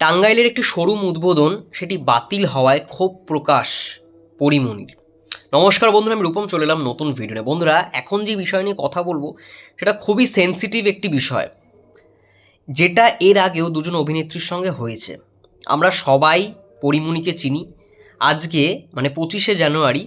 টাঙ্গাইলের একটি শোরুম উদ্বোধন, সেটি বাতিল হওয়ায় ক্ষোভ প্রকাশ পরিমণির নমস্কার বন্ধুরা, আমি রূপম, চলে এলাম নতুন ভিডিও নিয়ে বন্ধুরা, এখন যে বিষয় নিয়ে কথা বলব, সেটা খুবই সেনসিটিভ একটি বিষয়, যেটা এর আগেও দুজন অভিনেত্রীর সঙ্গে হয়েছে। আমরা সবাই পরিমণিকে চিনি। আজকে মানে পঁচিশে জানুয়ারি,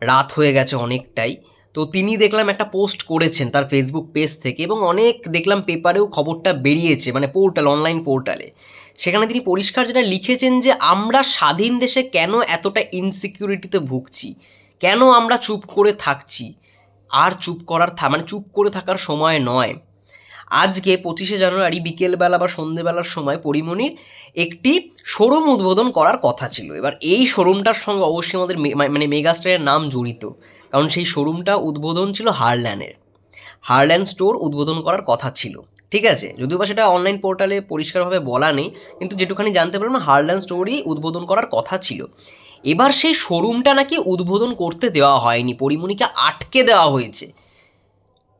রাত হয়ে গেছে অনেকটাই। তো তিনি দেখলাম একটা পোস্ট করেছেন তার ফেসবুক পেজ থেকে এবং অনেক দেখলাম পেপারেও খবরটা বেরিয়েছে মানে পোর্টাল অনলাইন পোর্টালে সেখানে তিনি পরিষ্কার যেটা লিখেছেন যে, আমরা স্বাধীন দেশে কেন এতটা ইনসিকিউরিটিতে ভুগছি? কেন আমরা চুপ করে থাকছি? আর চুপ করার থা মানে চুপ করে থাকার সময় নয়। আজকে পঁচিশে জানুয়ারি বিকেলবেলা বা সন্ধেবেলার সময় পরিমণির একটি শোরুম উদ্বোধন করার কথা ছিল। এবার এই শোরুমটার সঙ্গে অবশ্যই আমাদের মানে মেগাস্টারের নাম জড়িত। কারণ সেই শোরুমটা উদ্বোধন ছিল হারল্যানের হারল্যান্ড স্টোর উদ্বোধন করার কথা ছিল। ঠিক আছে? যদিও বা সেটা অনলাইন পোর্টালে পরিষ্কারভাবে বলা নেই, কিন্তু যেটুখানি জানতে পারলাম, হারল্যান্ড স্টোরই উদ্বোধন করার কথা ছিল। এবার সেই শোরুমটা নাকি উদ্বোধন করতে দেওয়া হয়নি, পরিমণিকে আটকে দেওয়া হয়েছে।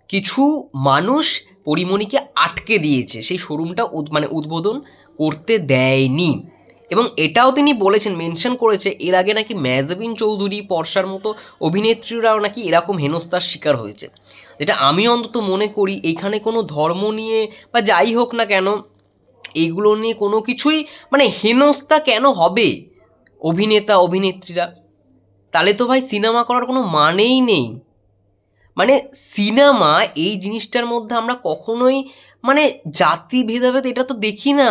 কিছু মানুষ পরিমণিকে আটকে দিয়েছে। সেই শোরুমটা মানে উদ্বোধন করতে দেয়নি। এবং এটাও তিনি বলেছেন মেনশন করেছে, এর আগে নাকি ম্যাজবিন চৌধুরী পর্ষার মতো অভিনেত্রীরাও নাকি এরকম হেনস্থার শিকার হয়েছে। যেটা আমি অন্তত মনে করি, এখানে কোনো ধর্ম নিয়ে বা যাই হোক না কেন, এইগুলো নিয়ে কোনো কিছুই মানে হেনস্থা কেন হবে অভিনেতা, অভিনেত্রীরা? তাহলে তো ভাই সিনেমা করার কোনো মানেই নেই। মানে সিনেমা, এই জিনিসটার মধ্যে আমরা কখনোই মানে জাতি ভেদাভেদ এটা তো দেখি না।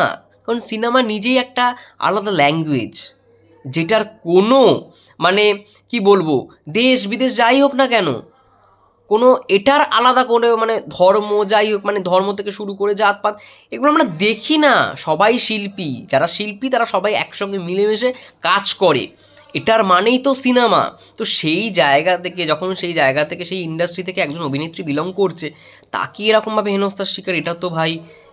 কারণ সিনেমা নিজেই একটা আলাদা ল্যাঙ্গুয়েজ, যেটার কোনো মানে কি বলব, দেশ বিদেশ যাই হোক না কেন, কোনো এটার আলাদা করে মানে ধর্ম যাই হোক মানে ধর্ম থেকে শুরু করে জাতপাত, এগুলো আমরা দেখি না। সবাই শিল্পী, যারা শিল্পী তারা সবাই একসঙ্গে মিলেমিশে কাজ করে। এটার মানেই তো সিনেমা। তো সেই জায়গা থেকে, যখন সেই জায়গা থেকে, সেই ইন্ডাস্ট্রি থেকে একজন অভিনেত্রী বিলং করছে, তাকে এরকমভাবে হেনস্থার শিকার, এটা তো ভাই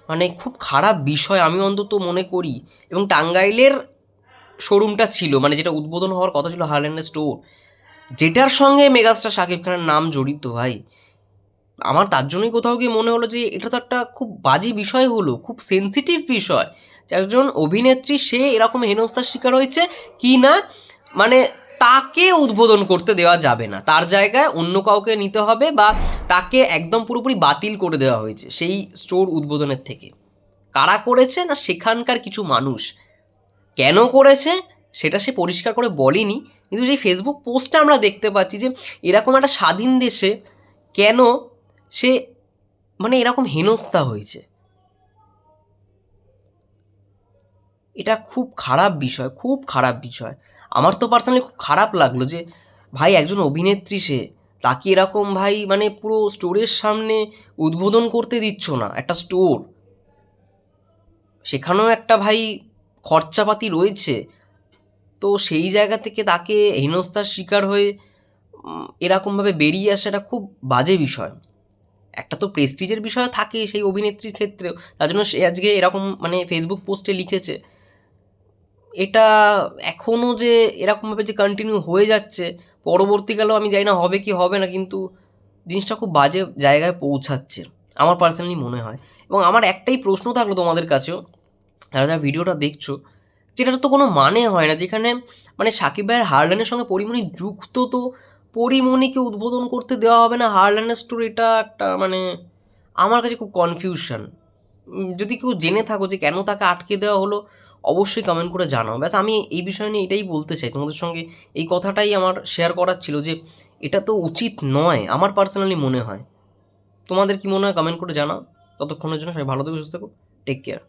মানে খুব খারাপ বিষয় আমি অন্তত মনে করি। এবং টাঙ্গাইলের শোরুমটা ছিল মানে যেটা উদ্বোধন হওয়ার কথা ছিল হারল্যান্ডের স্টোর যেটার সঙ্গে মেগাস্টার শাকিব খানের নাম জড়িত ভাই। আমার তার জন্যই কোথাও গিয়ে মনে হলো যে, এটা তো একটা খুব বাজে বিষয় হলো, খুব সেনসিটিভ বিষয়। একজন অভিনেত্রী, সে এরকম হেনস্থার শিকার হয়েছে কি না? মানে তাকে উদ্বোধন করতে দেওয়া যাবে না। তার জায়গায় অন্য কাউকে নিতে হবে বা তাকে একদম পুরোপুরি বাতিল করে দেওয়া হয়েছে সেই স্টোর উদ্বোধনের থেকে। কারা করেছে না সেখানকার কিছু মানুষ? কেন করেছে? সেটা সে পরিষ্কার করে বলেনি। কিন্তু যে ফেসবুক পোস্টটা আমরা দেখতে পাচ্ছি যে এরকম একটা স্বাধীন দেশে কেন সে মানে এরকম হেনস্থা হয়েছে? এটা খুব খারাপ বিষয়, খুব খারাপ বিষয়। আমার তো পার্সোনালি খুব খারাপ লাগল যে, ভাই একজন অভিনেত্রী সে, তাকে এরকম ভাই মানে পুরো স্টোরের সামনে উদ্বোধন করতে দিচ্ছ না, একটা স্টোর সেখানেও একটা ভাই খরচাপাতি রয়েছে, তো সেই জায়গা থেকে তাকে হেনস্থার শিকার হয়ে এরকমভাবে বেরিয়ে আসাটা খুব বাজে বিষয়। একটা তো প্রেস্টিজের বিষয় থাকে সেই অভিনেত্রীর ক্ষেত্রেও, তার জন্য সে আজকে এরকম মানে ফেসবুক পোস্টে লিখেছে। এটা এখনও যে এরকমভাবে যে কন্টিনিউ হয়ে যাচ্ছে, পরবর্তীকালেও আমি জানি না হবে কি হবে না, কিন্তু জিনিসটা খুব বাজে জায়গায় পৌঁছাচ্ছে, আমার পার্সোনালি মনে হয়। এবং আমার একটাই প্রশ্ন থাকল তোমাদের কাছেও, যারা যারা ভিডিওটা দেখছ, যেটার তো কোনো মানে হয় না, যেখানে মানে সাকিব ভাইয়ের হারল্যান্ডের সঙ্গে পরিমণি যুক্ত তো পরিমণিকে উদ্বোধন করতে দেওয়া হবে না হারল্যান্ডের স্টোর এটা একটা মানে আমার কাছে খুব কনফিউশন যদি কেউ জেনে থাকো যে কেন তাকে আটকে দেওয়া হলো অবশ্যই কমেন্ট করে জানাও। ব্যাস, আমি এই বিষয় নিয়ে এটাই বলতে চাই। তোমাদের সঙ্গে এই কথাটাই আমার শেয়ার করার ছিল যে, এটা তো উচিত নয়, আমার পার্সোনালি মনে হয়। তোমাদের কি মনে হয়? কমেন্ট করে জানাও। ততক্ষণের জন্য সবাই ভালো থেকো, সুস্থ থেকো। Take care